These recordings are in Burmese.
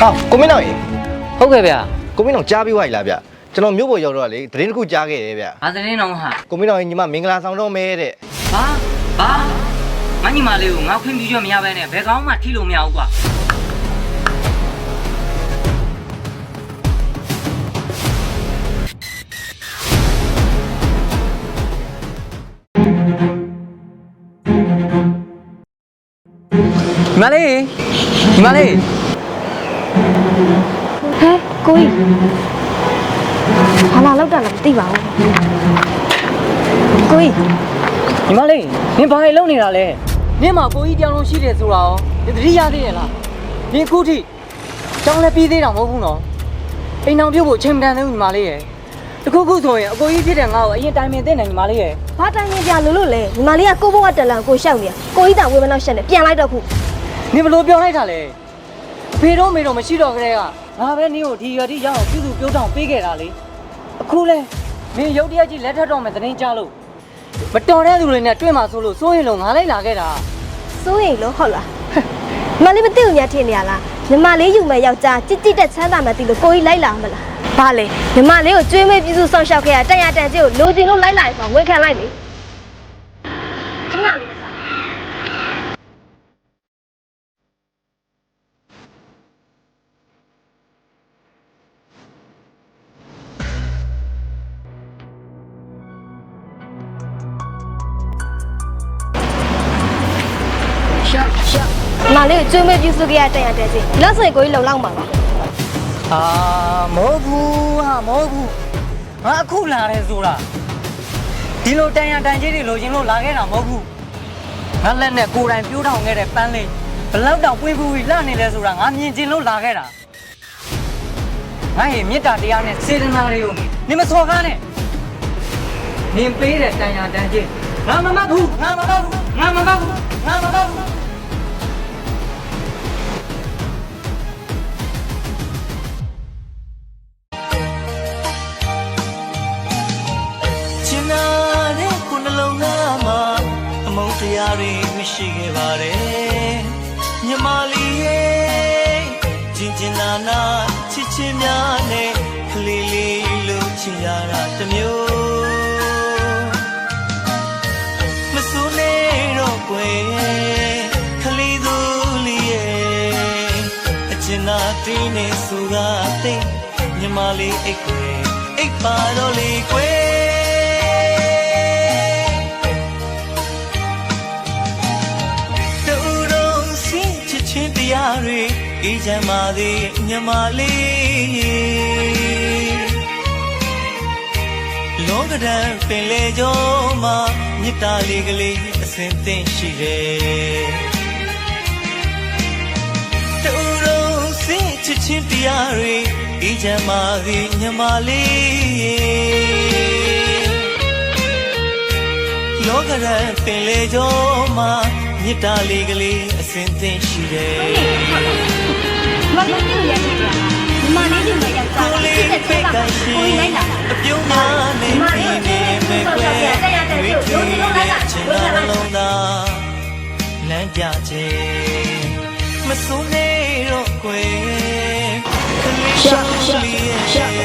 ဟောကိုမင်းတော်ရေဟုတ်ကဲ့ဗျာကိုမင်းတော်ကြားပြီးွားပြီလားဗျကျွန်တော်မြို့ပေါ်ရောက်တော့လေသတင်းတစ်ခုကြားခဲ့တယ်ဗျဘာသတင်းတော့ဟာကိုမင်းတော်ရေညီမမင်္ဂလာဆောင်တော့မဲတဲ့ဘာဘာမညီမလေးကိုငါခွင့်ပြုချက်မရဘဲနဲ့ဘယ်ကောင်းမှထိလို့မရဘူးကွာညီမလေးညီမလေး ဟဲကိုကြီးဘာလာလောက်တာလဲမသိပါဘူးကိုကြီးညီမလေးနင်ဘာလဲလုံနေတာလဲနင်မှာကိုကြီးတောင်းလုံးရှိတယ်ဆိုတာရောဒီသတိရသေးရဲ့လားနင်အခုထိတောင်းလည်းပြီးသေးတာမဟုတ်ဘူးနော်အိမ်အောင်ပြုတ်ဖို့အချိန်မတန်သေးဘူးညီမလေးရဲ့တခုခုဆိုရင်အကိုကြီးဖြစ်တဲ့ငါ့ကိုအရင်တိုင်ပင်တဲ့နေညီမလေးရဲ့ဘာတိုင်းနေကြလို့လို့လဲညီမလေးကကိုဘဝတက်လန်ကိုရှောက်နေကိုကြီးတောင်ဝေမနောက်ရှက်နေပြန်လိုက်တော့ခုနင်ဘလို့ပြောလိုက်တာလဲအ ဖေတော့မေတော့မရှိတော့ကြတဲ့ကငါပဲနင်ကိုဒီရွယ်တိရအောင်ပြုစုပြုံးတောင်ပေးခဲ့တာလေအခုလဲမင်းရုတ်တရက်ကြီးလက်ထက်တော့မယ်သတင်းကြလို့မတော်တဲ့လူတွေနဲ့တွေ့မှာဆိုလို့စိုးရင်လုံးငါလိုက်လာခဲ့တာစိုးရင်လို့ဟုတ်လားညီမလေးမသိဘူးများထင်နေရလားညီမလေးယူမဲ့ယောက်ျားကြစ်ကြစ်တက်ချမ်းသာမှသိလို့ကိုကြီးလိုက်လာမလားဘာလဲညီမလေးကိုကျွေးမေးပြစုဆောင်ရှောက်ခဲ့ရတက်ရတန်ကြီးကိုလိုချင်လို့လိုက်လာရင်ဆိုဝန်ခံလိုက်လေ မလေးကိုကျွေးမေးပြုစုခဲ့ရတဲ့ရတဲ့စီလောက်ဆိုရင်ကိုကြီးလုံလောက်မှာပါအာမဟုတ်ဘူးဟာမဟုတ်ဘူးငါအခုလာတယ်ဆိုတာဒီလိုတန်ရတန်ကြီးတွေလိုချင်လို့လာခဲ့တာမဟုတ်ဘူးငါလက်နဲ့ကိုယ်တိုင်ပြိုးထောင်ခဲ့တဲ့ပန်းလေးဘလောက်တောင်ပွင့်ပူပြီးလှနေလဲဆိုတာငါမြင်ချင်လို့လာခဲ့တာငါရဲ့မေတ္တာတရားနဲ့စေတနာတွေကိုနင်မစော်ကားနဲ့နင်ပေးတဲ့တန်ရတန်ကြီးငါမမတ်ဘူးငါမမတ်ဘူးငါမမတ်ဘူးငါမမတ်ဘူး ရားတွေမရှိခဲ့ပါတယ်မြမလေးရဲ့ကျင်ကျင်နာနာချစ်ချင်းများနဲ့ကလေးလေးလို့ချင်ရတာတစ်မျိုးမစိုးနဲ့တော့ကွယ်ကလေးသူလေးရဲ့အချင်နာတင်းနဲ့ဆိုကတဲ့မြမလေးအိတ်ကွယ်အိတ်ပါတော့လေကွယ် တရားတွေအေးချမ်းပါသည်ညမလေးလောကဒံပင်လေကျော်မှာမြတ်တာလေးကလေးအစဉ်သင့်ရှိတယ်တူတော်စင်ချစ်ချင်းတရားတွေအေးချမ်းပါသည်ညမလေးလောကရန်ပင်လေကျော်မှာ မြတ်တာလေးကလေးအစဉ်သင့်ရှိတယ်မမသိဘူးရတဲ့ကြာညီမလေးယူမဲ့ယောက်ျားကိုကြလေးစ်တက်ချဖိမ်းတ်သာကမှရှိကိုကြီးလိုက်လာအပြုံးများနဲ့ပြည်နေမဲ့ကွယ်ဝိထီရဲ့ချင်တာလုံးသာလမ်းပြခြင်းမစိုးနေတော့ကွယ်ကလေးရှောင်းလေးရဲ့ညီ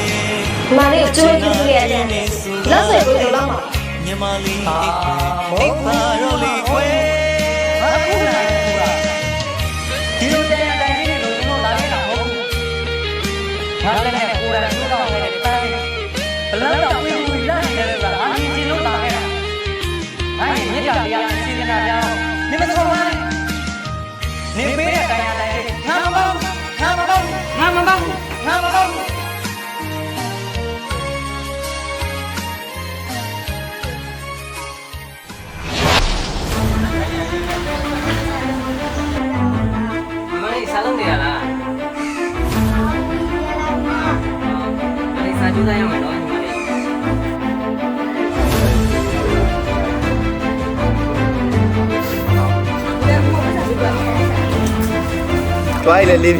မလေးကိုကျွေးမေးပြုစုခဲ့ရတဲ့လောက်ဆိုရင်ကိုကြီးလုံလောက်မှာပါမြမလေးအိတ်ကွယ်အိတ်ပါတော့လေ မလေးစားကြိုးစားရမယ်နော်ညီမလေးတွားရလေလေ